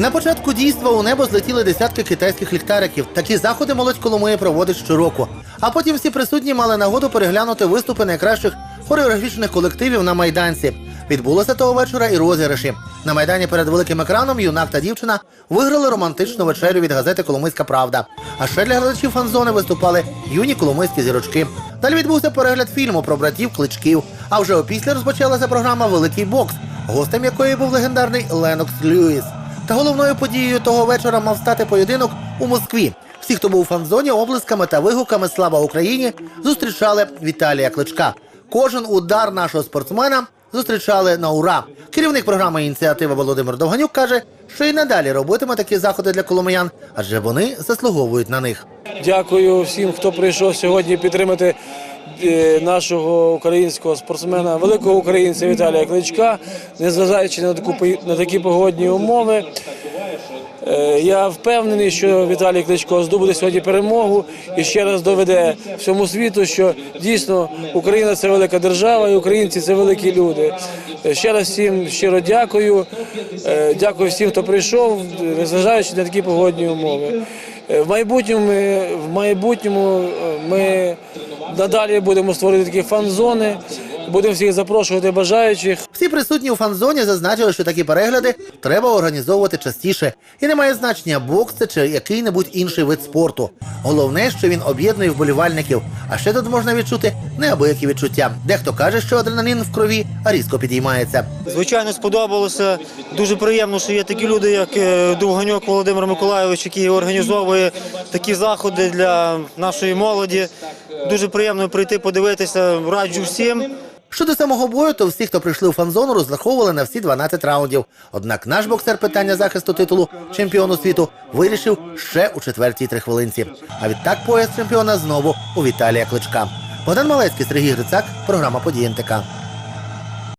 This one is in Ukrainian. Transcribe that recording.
На початку дійства у небо злетіли десятки китайських ліхтариків. Такі заходи молодь Коломиї проводить щороку. А потім всі присутні мали нагоду переглянути виступи найкращих хореографічних колективів на майданці. Відбулося того вечора і розіграші. На майдані перед великим екраном юнак та дівчина виграли романтичну вечерю від газети Коломийська Правда. А ще для глядачів фан-зони виступали юні коломийські зірочки. Далі відбувся перегляд фільму про братів Кличків. А вже опісля розпочалася програма Великий бокс, гостем якої був легендарний Ленокс Льюіс. Та головною подією того вечора мав стати поєдинок у Москві. Всі, хто був у фан-зоні, облисками та вигуками Слава Україні зустрічали Віталія Кличка. Кожен удар нашого спортсмена зустрічали на ура. Керівник програми ініціатива Володимир Довганюк каже, що і надалі робитиме такі заходи для коломиян, адже вони заслуговують на них. Дякую всім, хто прийшов сьогодні підтримати нашого українського спортсмена, великого українця Віталія Кличка, незважаючи на таку на такі погодні умови. Е, Я впевнений, що Віталій Кличко здобуде сьогодні перемогу і ще раз доведе всьому світу, що дійсно Україна це велика держава, і українці це великі люди. Е, Ще раз всім щиро дякую. Е, Дякую всім, хто прийшов, незважаючи на такі погодні умови. В майбутньому, ми- в майбутньому ми надалі будемо створити такі фан-зони, будемо всіх запрошувати бажаючих. Всі присутні у фан-зоні зазначили, що такі перегляди треба організовувати частіше, і не має значення бокс це чи який-небудь інший вид спорту. Головне, що він об'єднує вболівальників. А ще тут можна відчути неабиякі відчуття. Дехто каже, що адреналін в крові різко підіймається. Звичайно, сподобалося. Дуже приємно, що є такі люди, як е, Довганьок Володимир Миколайович, який організовує такі заходи для нашої молоді. Дуже приємно прийти подивитися. Раджу всім. Щодо самого бою, то всі, хто прийшли у фан-зону, розраховували на всі 12 раундів. Однак наш боксер питання захисту титулу чемпіону світу вирішив ще у четвертій трихвилинці. А відтак пояс чемпіона знову у Віталія Кличка. Богдан Малецький, Сергій Грицак, програма «Події НТК».